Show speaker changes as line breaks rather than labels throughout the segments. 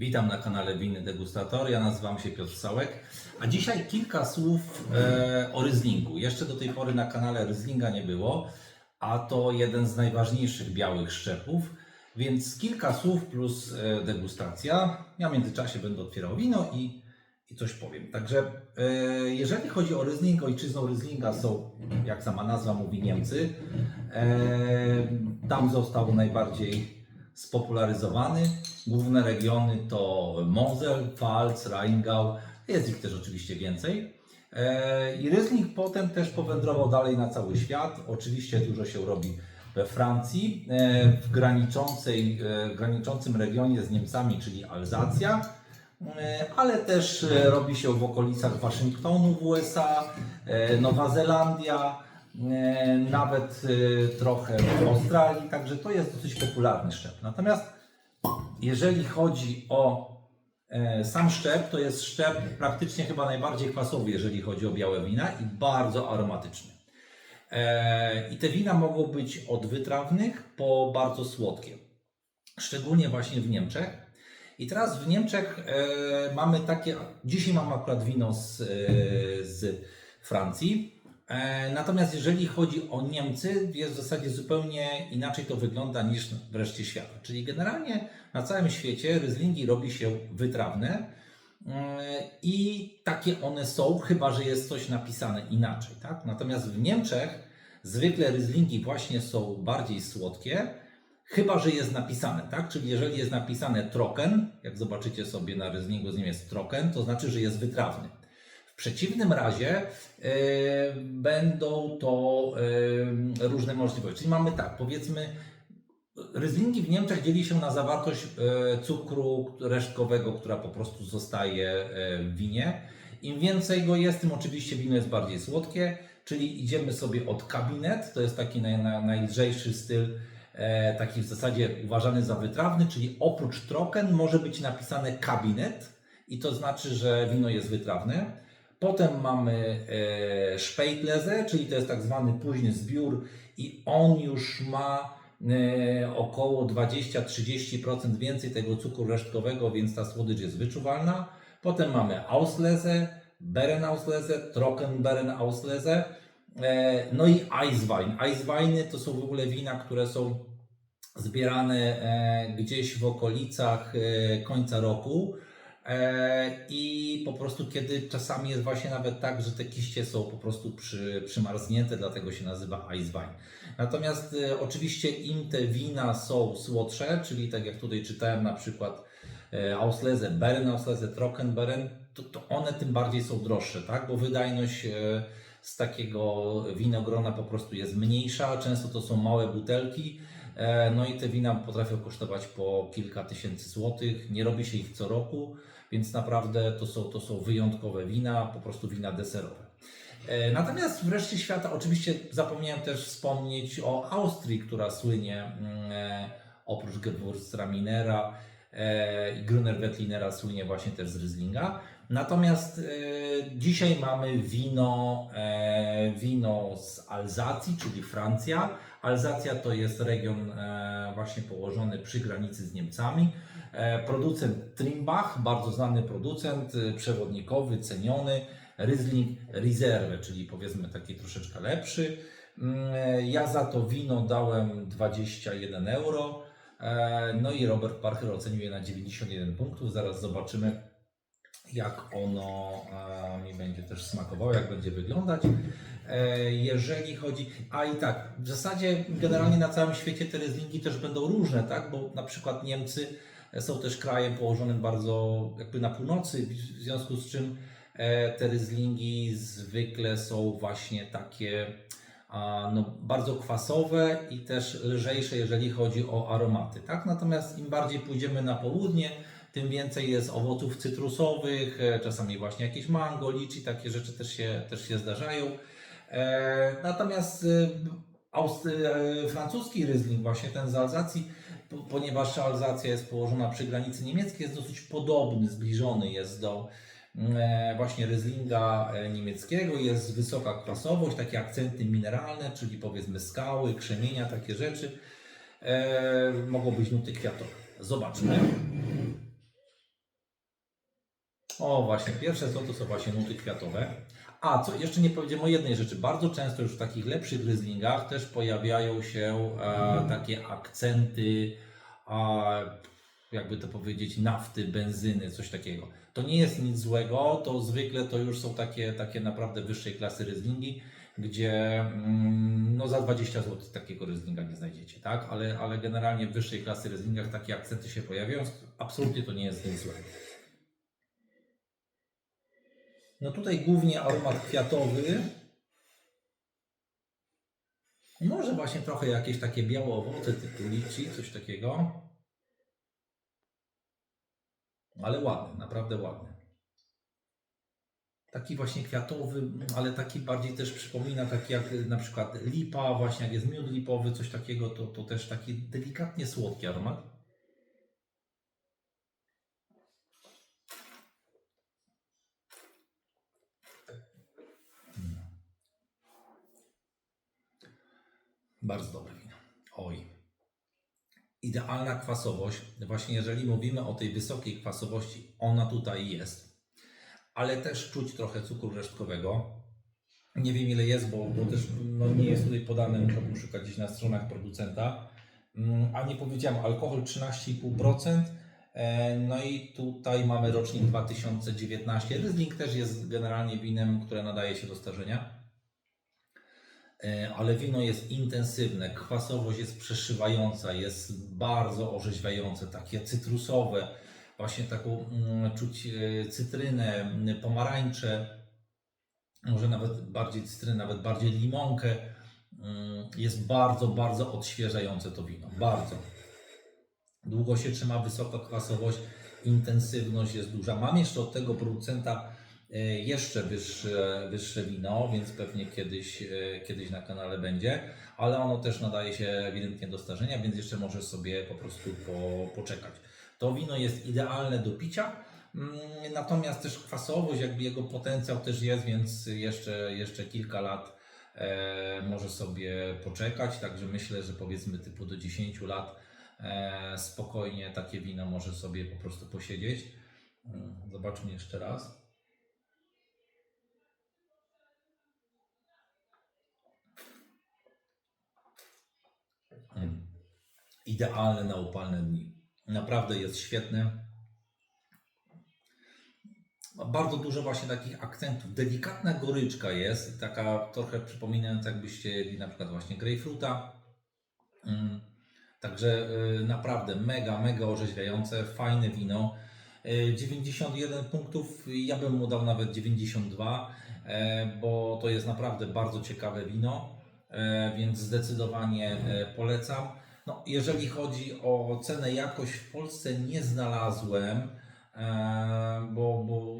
Witam na kanale Winy Degustator. Ja nazywam się Piotr Sałek. A dzisiaj kilka słów e, o Ryzlingu. Jeszcze do tej pory na kanale Ryzlinga nie było, a to jeden z najważniejszych białych szczepów. Więc kilka słów plus e, degustacja. Ja w międzyczasie będę otwierał wino i, i coś powiem. Także e, jeżeli chodzi o Ryzling, ojczyzną Ryzlinga są, jak sama nazwa mówi, Niemcy. E, tam został najbardziej spopularyzowany. Główne regiony to Mosel, Pfalz, Rheingau, jest ich też oczywiście więcej. E, I Ryzling potem też powędrował dalej na cały świat. Oczywiście dużo się robi we Francji, e, w graniczącej, e, graniczącym regionie z Niemcami, czyli Alzacja, ale też robi się w okolicach Waszyngtonu w USA, Nowa Zelandia, nawet e, trochę w Australii, także to jest dosyć popularny szczep. Natomiast jeżeli chodzi o e, sam szczep, to jest szczep praktycznie chyba najbardziej kwasowy, jeżeli chodzi o białe wina i bardzo aromatyczny. E, I te wina mogą być od wytrawnych po bardzo słodkie. Szczególnie właśnie w Niemczech. I teraz w Niemczech e, mamy takie. Dzisiaj mam akurat wino z, e, z Francji. E, natomiast jeżeli chodzi o Niemcy, jest w zasadzie zupełnie inaczej to wygląda niż w reszcie świata. Czyli generalnie na całym świecie ryzlingi robi się wytrawne. E, I takie one są, chyba że jest coś napisane inaczej. Tak? Natomiast w Niemczech zwykle ryzlingi właśnie są bardziej słodkie, chyba że jest napisane. Tak? Czyli jeżeli jest napisane trocken, jak zobaczycie sobie na ryzlingu z nim jest trocken, to znaczy, że jest wytrawny. W przeciwnym razie e, będą to e, różne możliwości. Czyli mamy tak, powiedzmy, Ryzlingi w Niemczech dzieli się na zawartość e, cukru resztkowego, która po prostu zostaje w winie. Im więcej go jest, tym oczywiście wino jest bardziej słodkie, czyli idziemy sobie od kabinet, to jest taki naj, naj, najlżejszy styl, e, taki w zasadzie uważany za wytrawny, czyli oprócz trocken może być napisane kabinet i to znaczy, że wino jest wytrawne. Potem mamy e, Spätlese, czyli to jest tak zwany późny zbiór i on już ma e, około 20-30% więcej tego cukru resztkowego, więc ta słodycz jest wyczuwalna. Potem mamy Auslese, Berenauslese, Trockenberenauslese, no i Eiswein. Eisweiny to są w ogóle wina, które są zbierane e, gdzieś w okolicach końca roku. E, I po prostu kiedy czasami jest właśnie nawet tak, że te kiście są po prostu przy, przymarznięte, dlatego się nazywa Eiswein. Natomiast e, oczywiście im te wina są słodsze, czyli tak jak tutaj czytałem na przykład e, Auslese, Beren Auslese, Trockenberen, to, to one tym bardziej są droższe, tak? Bo wydajność z takiego winogrona po prostu jest mniejsza, często to są małe butelki, no i te wina potrafią kosztować po kilka tysięcy złotych, nie robi się ich co roku, więc naprawdę to są, to są wyjątkowe wina, po prostu wina deserowe. E, Natomiast w reszcie świata oczywiście zapomniałem też wspomnieć o Austrii, która słynie mm, e, oprócz Gewürztraminera e, i Gruner Veltlinera słynie właśnie też z Rieslinga. Natomiast e, dzisiaj mamy wino, e, wino z Alzacji, czyli Francja. Alzacja to jest region e, właśnie położony przy granicy z Niemcami. E, producent Trimbach, bardzo znany producent, e, przewodnikowy, ceniony. Riesling Reserve, czyli powiedzmy taki troszeczkę lepszy. Mm, e, Ja za to wino dałem 21 euro. E, No i Robert Parker ocenił je na 91 punktów. Zaraz zobaczymy, jak ono e, mi będzie też smakowało, jak będzie wyglądać. E, Jeżeli chodzi. A i tak, w zasadzie generalnie na całym świecie te Rieslingi też będą różne, tak? Bo na przykład Niemcy są też krajem położonym bardzo jakby na północy, w związku z czym te Rieslingi zwykle są właśnie takie no, bardzo kwasowe i też lżejsze, jeżeli chodzi o aromaty. Tak? Natomiast im bardziej pójdziemy na południe, tym więcej jest owoców cytrusowych, e, czasami właśnie jakieś mango, liczy, takie rzeczy też się, też się zdarzają. E, natomiast e, francuski Riesling, właśnie ten z Alzacji, po- ponieważ Alzacja jest położona przy granicy niemieckiej, jest dosyć podobny, zbliżony jest do właśnie Rieslinga e, niemieckiego. Jest wysoka kwasowość, takie akcenty mineralne, czyli powiedzmy skały, krzemienia, takie rzeczy. E, mogą być nuty kwiatowe. Zobaczmy. O, właśnie, pierwsze co to są właśnie nuty kwiatowe. A, co jeszcze nie powiedziałem o jednej rzeczy. Bardzo często już w takich lepszych ryzlingach też pojawiają się e, takie akcenty, a, jakby to powiedzieć, nafty, benzyny, coś takiego. To nie jest nic złego, to zwykle to już są takie, takie naprawdę wyższej klasy ryzlingi, gdzie mm, no za 20 zł takiego ryzlinga nie znajdziecie, tak? Ale, ale generalnie w wyższej klasy ryzlingach takie akcenty się pojawiają. Absolutnie to nie jest nic złego. No tutaj głównie aromat kwiatowy. Może właśnie trochę jakieś takie białe owoce typu liczy, coś takiego. Ale ładny, naprawdę ładny. Taki właśnie kwiatowy, ale taki bardziej też przypomina taki jak na przykład lipa, właśnie jak jest miód lipowy, coś takiego, to, to też taki delikatnie słodki aromat. Bardzo dobre wino. Oj. Idealna kwasowość. Właśnie jeżeli mówimy o tej wysokiej kwasowości, ona tutaj jest. Ale też czuć trochę cukru resztkowego. Nie wiem ile jest, bo, bo też no, nie jest tutaj podane, musiałbym szukać gdzieś na stronach producenta. Mm, A nie powiedziałem, alkohol 13,5%. E, No i tutaj mamy rocznik 2019. Ryzling też jest generalnie winem, które nadaje się do starzenia. E, ale wino jest intensywne, kwasowość jest przeszywająca, jest bardzo orzeźwiające, takie cytrusowe, właśnie taką mm, czuć e, cytrynę, mm, pomarańcze, może nawet bardziej cytrynę, nawet bardziej limonkę. Mm, Jest bardzo, bardzo odświeżające to wino, bardzo. Długo się trzyma wysoka kwasowość, intensywność jest duża. Mam jeszcze od tego producenta jeszcze wyższe, wyższe wino, więc pewnie kiedyś, e, kiedyś na kanale będzie, ale ono też nadaje się ewidentnie do starzenia, więc jeszcze może sobie po prostu po, poczekać. To wino jest idealne do picia, mm, natomiast też kwasowość, jakby jego potencjał też jest, więc jeszcze, jeszcze kilka lat e, może sobie poczekać, także myślę, że powiedzmy typu do 10 lat e, spokojnie takie wino może sobie po prostu posiedzieć. Mm, Zobaczmy jeszcze raz. Idealne na upalne dni. Naprawdę jest świetny. Ma bardzo dużo właśnie takich akcentów. Delikatna goryczka jest, taka trochę przypominająca jakbyście jedli na przykład właśnie grejpfruta. Mm. Także y, naprawdę mega, mega orzeźwiające, fajne wino. Y, 91 punktów, ja bym mu dał nawet 92, e, bo to jest naprawdę bardzo ciekawe wino, e, więc zdecydowanie e, polecam. No, jeżeli chodzi o cenę jakość w Polsce nie znalazłem, e, bo, bo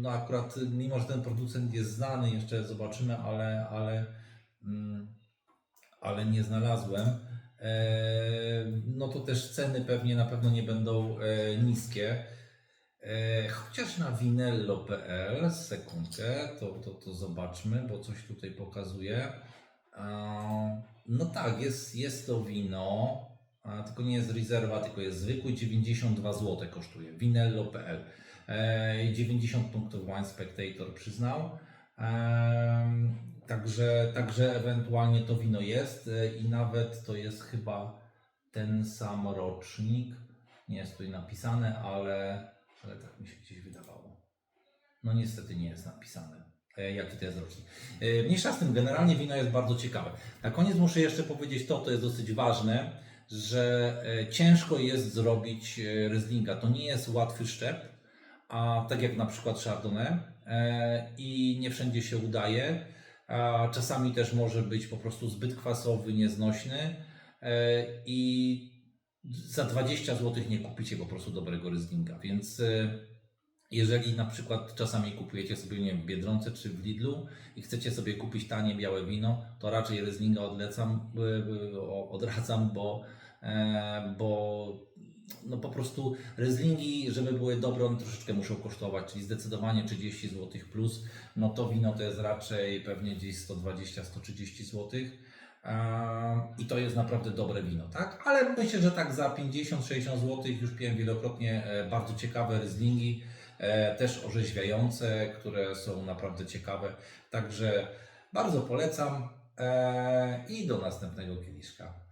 no akurat mimo, że ten producent jest znany, jeszcze zobaczymy, ale, ale, mm, ale nie znalazłem. E, no to też ceny pewnie na pewno nie będą e, niskie. Chociaż na winello.pl, sekundkę, to, to, to zobaczmy, bo coś tutaj pokazuje. No tak, jest, jest to wino, tylko nie jest rezerwa, tylko jest zwykły, 92 zł kosztuje, winello.pl. E, 90 punktów Wine Spectator przyznał. Także, także ewentualnie to wino jest e, i nawet to jest chyba ten sam rocznik. Nie jest tutaj napisane, ale, ale tak mi się gdzieś wydawało. No niestety nie jest napisane. E, Jaki to jest rocznik. E, Mniejsza z tym, generalnie wino jest bardzo ciekawe. Na koniec muszę jeszcze powiedzieć to, to jest dosyć ważne, że e, ciężko jest zrobić Rieslinga. To nie jest łatwy szczep, a tak jak na przykład Chardonnay i nie wszędzie się udaje. Czasami też może być po prostu zbyt kwasowy, nieznośny i za 20 zł nie kupicie po prostu dobrego Rieslinga. Więc jeżeli na przykład czasami kupujecie sobie nie wiem, Biedronce czy w Lidlu i chcecie sobie kupić tanie białe wino, to raczej Rieslinga odlecam, e, e, odradzam, bo, e, bo no po prostu Rieslingi, żeby były dobre, one troszeczkę muszą kosztować, czyli zdecydowanie 30 zł plus, no to wino to jest raczej pewnie gdzieś 120-130 zł. I to jest naprawdę dobre wino, tak? Ale myślę, że tak za 50-60 zł, już piłem wielokrotnie, bardzo ciekawe Rieslingi. E, też orzeźwiające, które są naprawdę ciekawe. Także bardzo polecam e, i do następnego kieliszka.